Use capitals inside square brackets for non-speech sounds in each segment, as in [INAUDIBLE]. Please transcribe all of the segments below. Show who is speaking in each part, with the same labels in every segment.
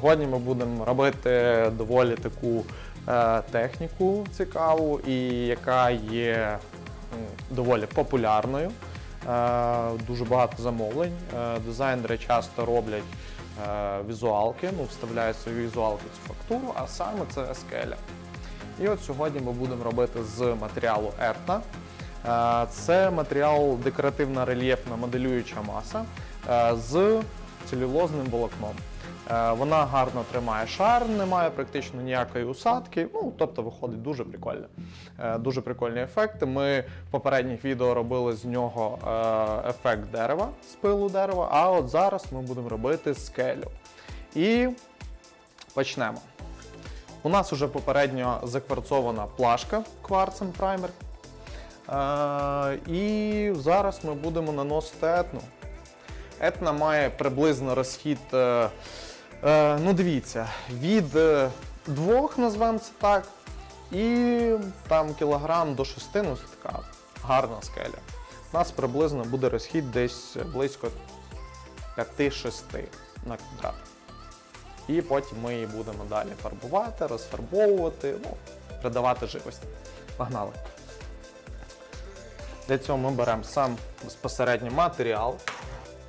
Speaker 1: Сьогодні ми будемо робити доволі таку е, техніку цікаву і яка є доволі популярною. Е, Дуже багато замовлень. Е, Дизайнери часто роблять візуалки, ну, вставляють свої візуалки в цю фактуру, а саме це скеля. І от сьогодні ми будемо робити з матеріалу Ертна. Е, Це матеріал декоративна рельєфна моделююча маса з целюлозним волокном. Е, Вона гарно тримає шар, немає практично ніякої усадки. Ну, тобто виходить дуже прикольно. Е, Дуже прикольні ефекти. Ми в попередніх відео робили з нього е, ефект дерева, з пилу дерева, а от зараз ми будемо робити скелю. І почнемо. У нас вже попередньо закварцована плашка кварцем праймер. І зараз ми будемо наносити етну. Етна має приблизно розхід, е, ну дивіться, від е, двох, назвемо це так, і там кілограм до шести, ну це така гарна скеля. У нас приблизно буде розхід десь близько 5-6 на квадрат. І потім ми її будемо далі фарбувати, розфарбовувати, ну, придавати живості. Погнали. Для цього ми беремо сам безпосередньо матеріал.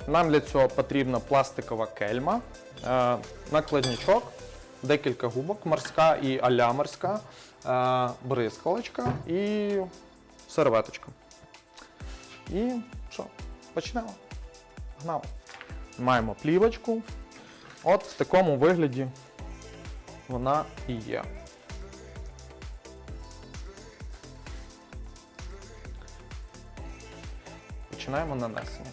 Speaker 1: Нам для цього потрібна пластикова кельма, накладничок, декілька губок, морська і аля морська, е, бризкалочка і серветочка. І що, почнемо. Погнали. Маємо плівочку. От в такому вигляді вона і є. Починаємо нанесення.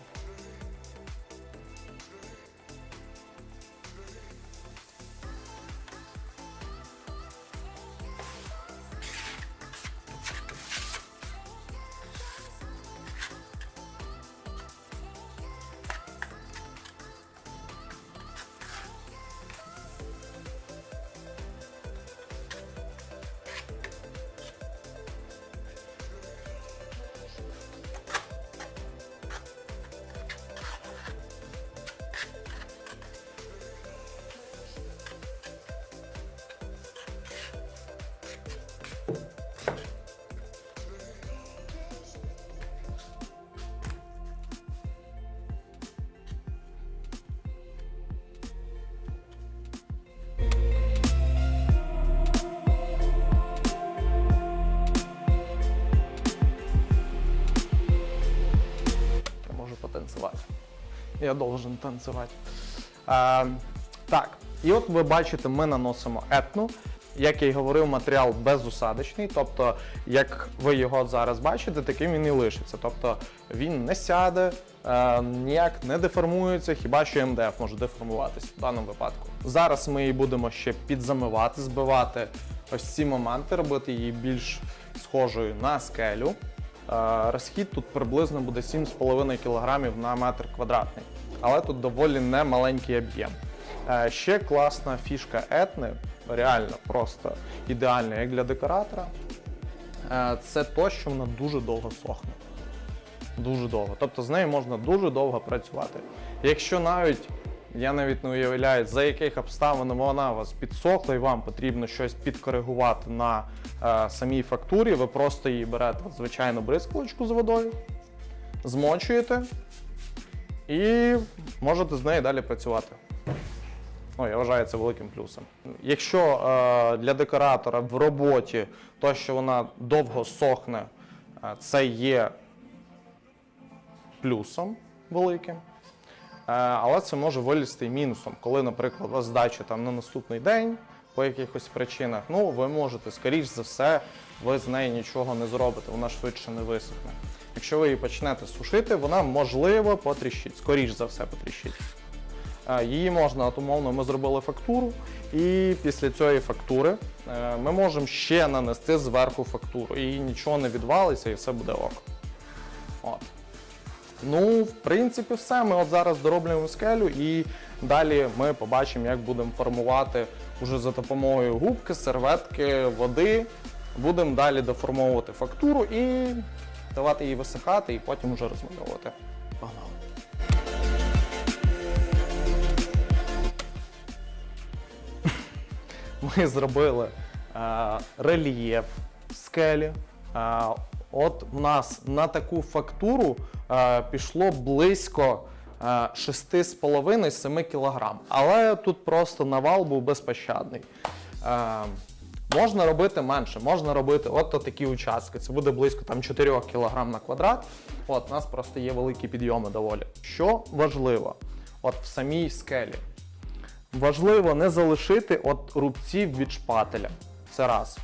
Speaker 1: Можу. Я должен танцювати. Е, так, і от ви бачите, ми наносимо етну. Як я й говорив, матеріал безусадочний, тобто, як ви його зараз бачите, таким він і лишиться. Тобто він не сяде, е, ніяк не деформується, хіба що МДФ може деформуватися в даному випадку. Зараз ми її будемо ще підзамивати, збивати ось ці моменти, робити її більш схожою на скелю. Е, Розхід тут приблизно буде 7,5 кг на метр квадратний, але тут доволі немаленький об'єм. Е, Ще класна фішка етни, реально просто ідеальна як для декоратора. е, Це то, що вона дуже довго сохне. Дуже довго. Тобто з нею можна дуже довго працювати. Якщо навіть, я навіть не уявляю, за яких обставин вона у вас підсохла і вам потрібно щось підкоригувати на е, самій фактурі, ви просто її берете звичайну бризкалочку з водою, змочуєте і можете з нею далі працювати. Ну, я вважаю це великим плюсом. Якщо е, для декоратора в роботі то, що вона довго сохне, е, це є плюсом великим. Е, Але це може вилізти мінусом, коли, наприклад, здача там на наступний день по якихось причинах, ну ви можете, скоріш за все, ви з неї нічого не зробите, вона швидше не висохне. Якщо ви її почнете сушити, вона можливо потріщить, скоріш за все потріщить. Е, Її можна, от умовно, ми зробили фактуру, і після цієї фактури е, ми можемо ще нанести зверху фактуру. І нічого не відвалиться, і все буде ок. От. Ну, в принципі, все. Ми от зараз дороблюємо скелю, і далі ми побачимо, як будемо формувати уже за допомогою губки, серветки, води. Будемо далі деформовувати фактуру і давати її висихати, і потім вже розмальовувати. [LAUGHS] Ми зробили е, рельєф скелі. Е, от в нас на таку фактуру пішло близько е, 6,5-7 кг. Але тут просто навал був безпощадний. Е, можна робити менше, можна робити от такі участки. Це буде близько там 4 кг на квадрат. От у нас просто є великі підйоми доволі. Що важливо, от в самій скелі. Важливо не залишити от рубців від шпателя. Це раз.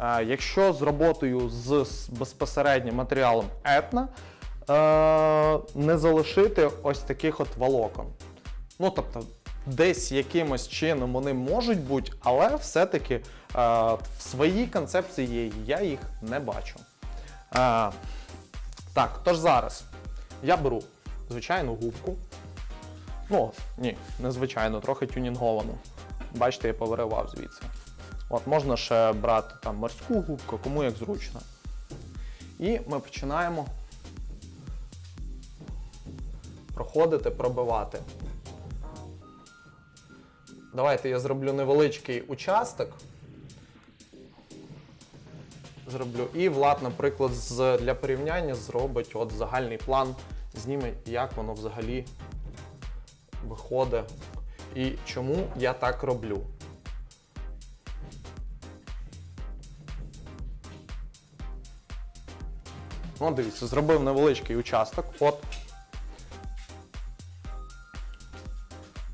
Speaker 1: Е, якщо з роботою з, безпосереднім матеріалом етна, е, не залишити ось таких от волокон. Ну, тобто, десь якимось чином вони можуть бути, але все-таки е, в своїй концепції я їх не бачу. Е, так, тож зараз я беру звичайну губку. Ну, ні, незвичайно, трохи тюнінговану. Бачите, я повиривав звідси. От можна ще брати там морську губку, кому як зручно. І ми починаємо проходити, пробивати. Давайте я зроблю невеличкий участок. Зроблю. І Влад, наприклад, з, для порівняння зробить от загальний план, зніме, як воно взагалі виходить і чому я так роблю. Ну, дивіться, зробив невеличкий участок. От.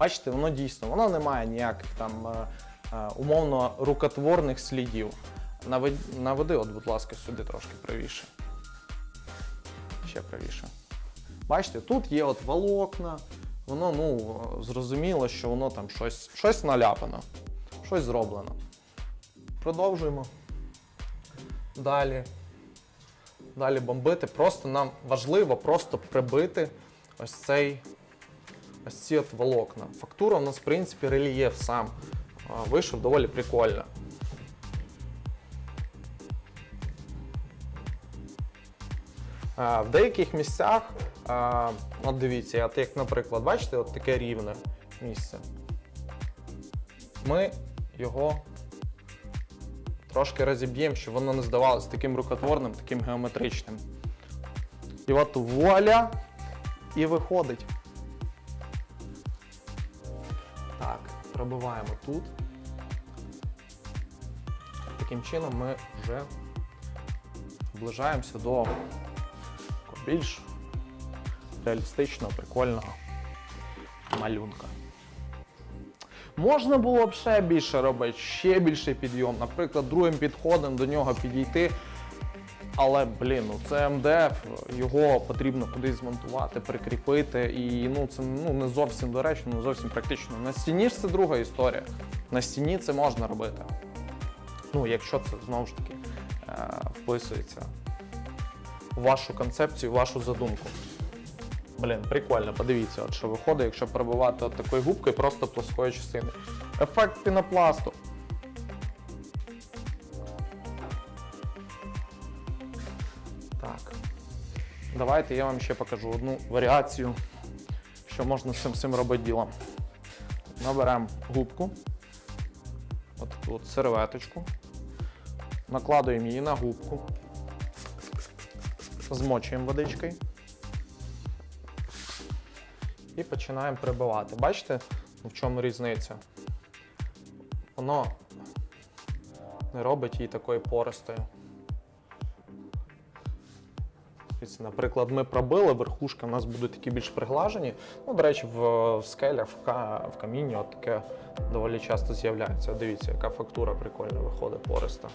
Speaker 1: Бачите, воно дійсно, воно не має ніяких там е, е, умовно рукотворних слідів. Навед- Наведи, от, будь ласка, сюди трошки правіше. Ще правіше. Бачите, тут є от волокна, воно ну, зрозуміло, що воно там щось, щось наляпано, щось зроблено. Продовжуємо. Далі. Далі бомбити. Просто нам важливо просто прибити ось цей ось ці волокна. Фактура у нас, в принципі, рельєф сам вийшов доволі прикольно. В деяких місцях, от дивіться, от як, наприклад, бачите, от таке рівне місце. Ми його трошки розіб'ємо, щоб воно не здавалося таким рукотворним, таким геометричним. І от вуаля, і виходить. Так, пробиваємо тут. Таким чином ми вже наближаємося до більш реалістичного, прикольного малюнка. Можна було б ще більше робити, ще більший підйом. Наприклад, другим підходом до нього підійти. Але, блін, ну це МДФ, його потрібно кудись змонтувати, прикріпити. І ну це ну, не зовсім доречно, не зовсім практично. На стіні ж це друга історія. На стіні це можна робити. Ну, якщо це знову ж таки е, вписується в вашу концепцію, в вашу задумку. Блін, прикольно, подивіться, от що виходить, якщо пробивати от такою губкою просто плоскої частини. Ефект пінопласту. Давайте я вам ще покажу одну варіацію, що можна з цим всім робити ділом. Наберемо губку, от таку от серветочку, накладуємо її на губку, змочуємо водичкою і починаємо прибивати. Бачите, в чому різниця? Воно не робить її такою пористою. Ось, Наприклад, ми пробили, верхушки у нас будуть такі більш приглажені. Ну, до речі, в, в скелях, в, в камінні от таке доволі часто з'являється. Дивіться, яка фактура прикольна виходить пориста.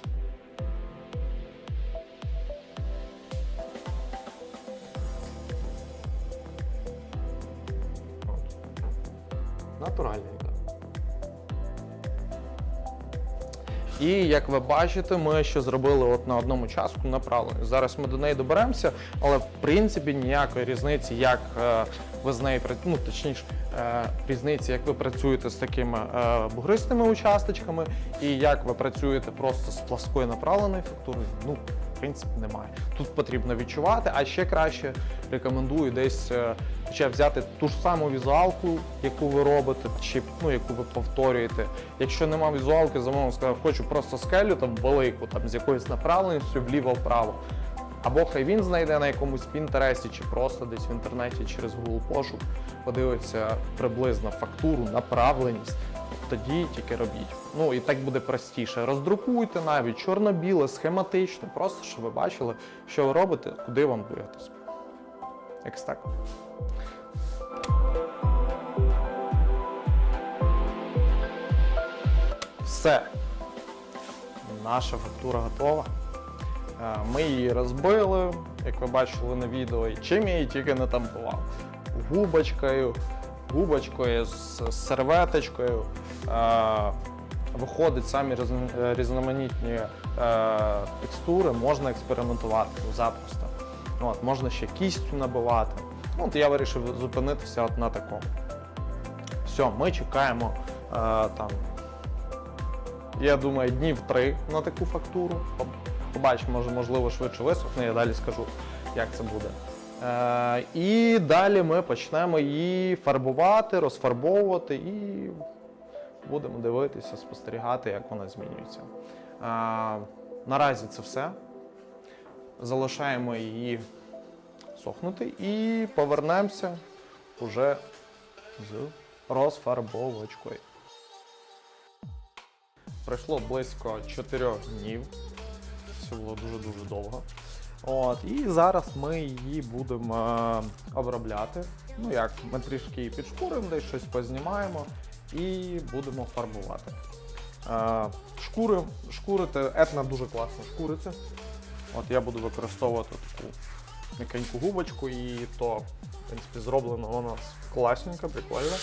Speaker 1: Натуральненько. І як ви бачите, ми ще зробили от на одному часку направлення. Зараз ми до неї доберемося, але в принципі ніякої різниці, як е, ви з нею ну, точніше, е, різниці, як ви працюєте з такими е, бугристими участочками, і як ви працюєте просто з пласкою направленою фактурою, ну принципі немає. Тут потрібно відчувати, а ще краще рекомендую десь е, хоча взяти ту ж саму візуалку, яку ви робите, чи ну, яку ви повторюєте. Якщо нема візуалки, замовник сказав, хочу просто скелю там велику, там з якоюсь направленістю вліво-вправо. Або хай він знайде на якомусь пінтересті, чи просто десь в інтернеті через Google пошук подивиться приблизно фактуру, направленість. Тоді тільки робіть. Ну і так буде простіше. Роздрукуйте навіть чорно-біле, схематично, просто щоб ви бачили, що ви робите, куди вам двигатись. Якось так. Все. Наша фактура готова. Е, Ми її розбили, як ви бачили на відео, і чим я її тільки не тампував. Губочкою, губочкою з серветочкою. Е, Виходить самі е, різноманітні е, текстури, можна експериментувати запросто. От, можна ще кістю набивати. Ну, от я вирішив зупинитися от на такому. Все, ми чекаємо там я думаю, днів три на таку фактуру. Побачимо, можливо, швидше висохне, я далі скажу, як це буде. Е, і далі ми почнемо її фарбувати, розфарбовувати і будемо дивитися, спостерігати, як вона змінюється. Е, наразі це все. Залишаємо її сохнути і повернемося уже з розфарбовочкою. Пройшло близько 4 днів. Це було дуже-дуже довго. От, і зараз ми її будемо е, обробляти. Ну як, ми трішки її підшкуримо, десь щось познімаємо і будемо фарбувати. Е, шкури, шкурити, етна дуже класно шкуриться. От я буду використовувати таку м'якеньку губочку, і то, в принципі, зроблено воно класненько, прикольно.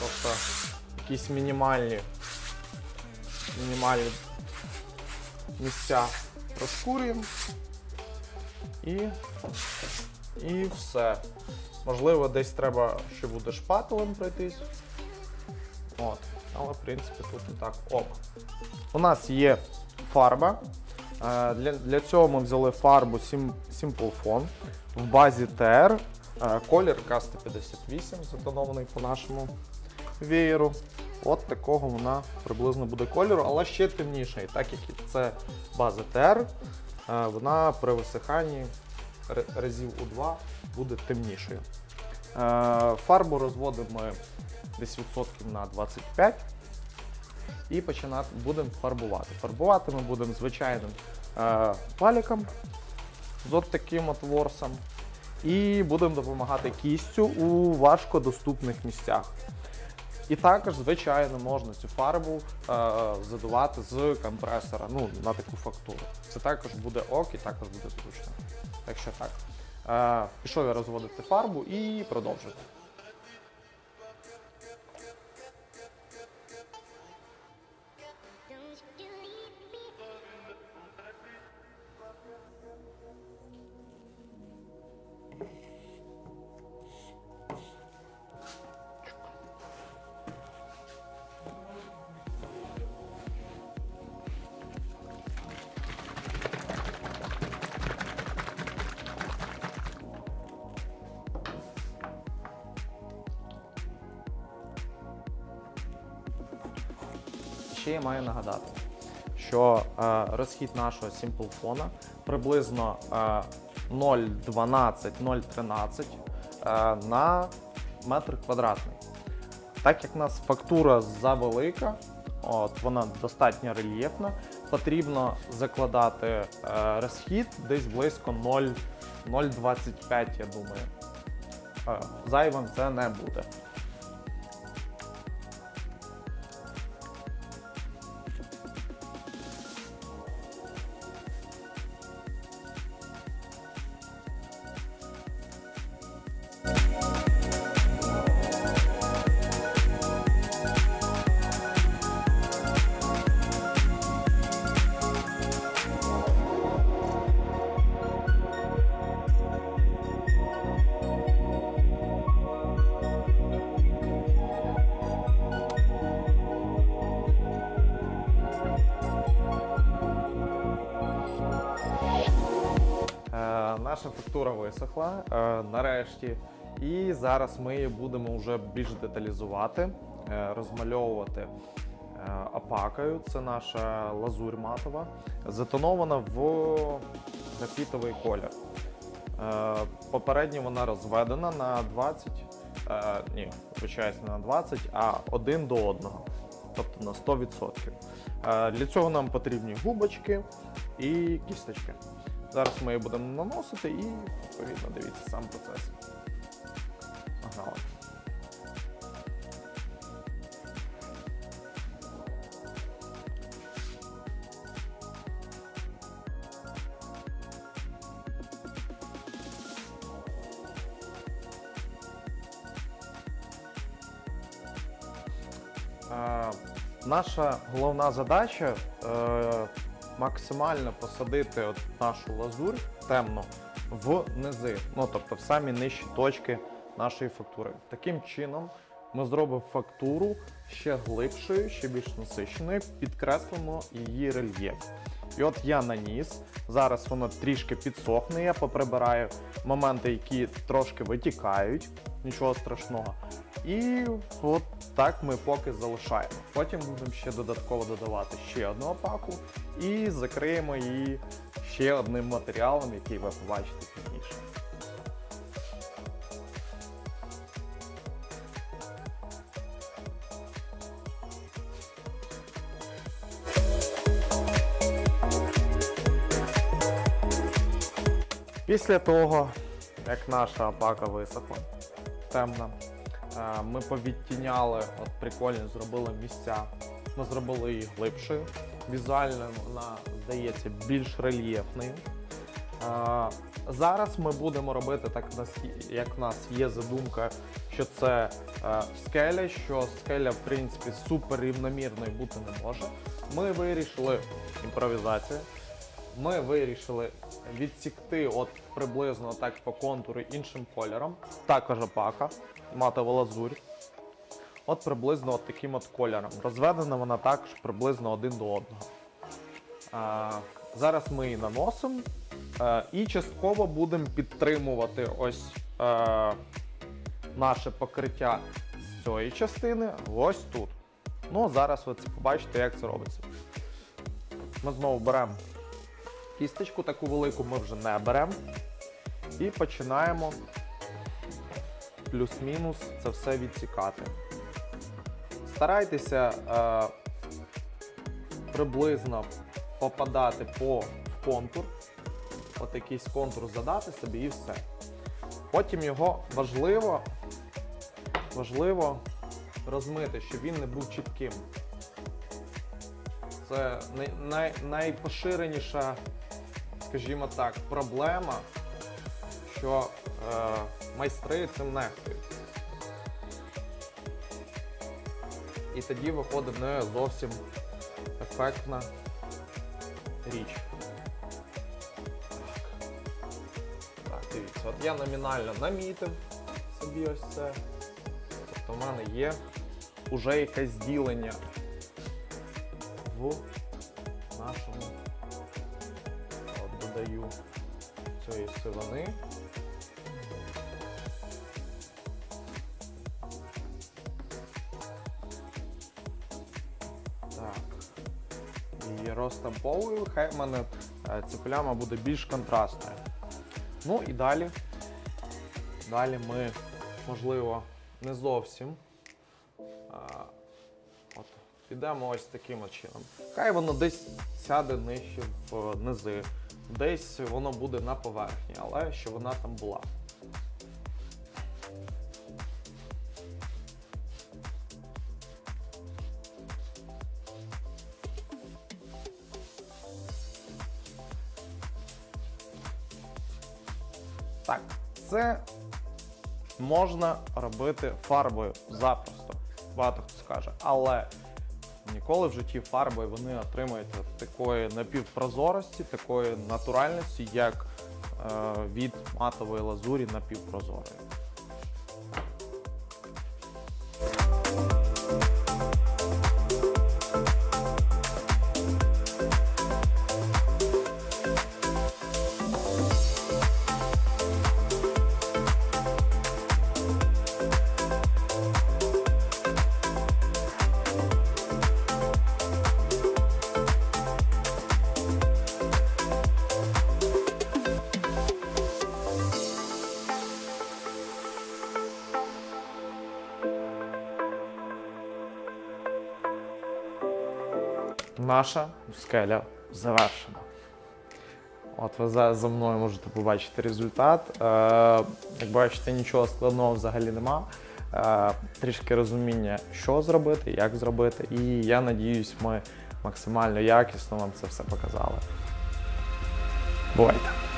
Speaker 1: Тобто якісь мінімальні мінімальні місця розкурюємо і, і все. Можливо, десь треба ще буде шпателем пройтись. От. Але в принципі тут і так ок. У нас є фарба. Е, Для, для цього ми взяли фарбу Simple Phone в базі TR. Е, Колір K158, затонований по нашому веєру. От такого вона приблизно буде кольору, але ще темніша. Так як це база TR, вона при висиханні разів у два буде темнішою. Е, Фарбу розводимо десь відсотків на 25 і починати будемо фарбувати. Фарбувати ми будемо звичайним е, валіком з от таким от ворсом. І будемо допомагати кістю у важкодоступних місцях. І також, звичайно, можна цю фарбу е, задувати з компресора ну, на таку фактуру. Це також буде ок і також буде зручно. Так що так. Е, пішов я розводити фарбу і продовжити. Маю нагадати, що е, розхід нашого Phone приблизно е, 0,12-0,13 е, на метр квадратний. Так як в нас фактура завелика, от, вона достатньо рельєфна, потрібно закладати е, розхід десь близько 0, 0,25, я думаю. Е, зайвим це не буде. Фактура висохла е, нарешті. І зараз ми її будемо вже більш деталізувати, е, розмальовувати е, апакою. Це наша лазурь матова, затонована в графітовий колір. Попередньо вона розведена на 20, е, ні, вибачаюсь, на 20, а один до одного, тобто на 100%. Е, Для цього нам потрібні губочки і кісточки. Зараз ми її будемо наносити і відповідно дивіться сам процес. Погнали. Наша головна задача е, максимально посадити от нашу лазурь темно в низи, ну тобто в самі нижчі точки нашої фактури. Таким чином ми зробимо фактуру ще глибшою, ще більш насиченою, підкреслимо її рельєф. І от я наніс. Зараз воно трішки підсохне. Я поприбираю моменти, які трошки витікають, нічого страшного. І от так ми поки залишаємо. Потім будемо ще додатково додавати ще одну опаку і закриємо її ще одним матеріалом, який ви побачите пізніше. Після того, як наша опака висохла, темна, е, ми повідтіняли, от прикольно зробили місця. Ми зробили її глибшою. Візуально вона здається більш рельєфною. Е, Зараз ми будемо робити так, як в нас є задумка, що це е, скеля, що скеля, в принципі, супер рівномірною бути не може. Ми вирішили імпровізацію. Ми вирішили відсікти от приблизно так по контуру іншим кольором. Також опака, матова лазурь. От приблизно от таким от кольором. Розведена вона також приблизно один до одного. А, зараз ми її наносимо е, і частково будемо підтримувати ось е, наше покриття з цієї частини ось тут. Ну, зараз ви побачите, як це робиться. Ми знову беремо кісточку, таку велику ми вже не беремо. І починаємо плюс-мінус це все відсікати. Старайтеся е, приблизно попадати по контур. От якийсь контур задати собі і все. Потім його важливо, важливо розмити, щоб він не був чітким. Це най, най, найпоширеніша, скажімо так, проблема, що е, майстри цим нехтують. І тоді виходить не зовсім ефектна річ. Так, дивіться, от я номінально намітив собі ось це. Тобто в мене є уже якесь ділення цієї сивини. Так. І розтамповую, хай в мене е, ця пляма буде більш контрастною. Ну і далі. Далі ми, можливо, не зовсім. От, підемо ось таким чином. Хай воно десь сяде нижче в низи, десь воно буде на поверхні, але що вона там була. Так, це можна робити фарбою запросто. Багато хто скаже. Але ніколи в житті фарби вони не отримаєте такої напівпрозорості, такої натуральності, як е, від матової лазурі напівпрозорої. Наша скеля завершена. От ви за, за мною можете побачити результат. Е, як бачите, нічого складного взагалі нема. Е, трішки розуміння, що зробити, як зробити. І я надіюсь, ми максимально якісно вам це все показали. Бувайте!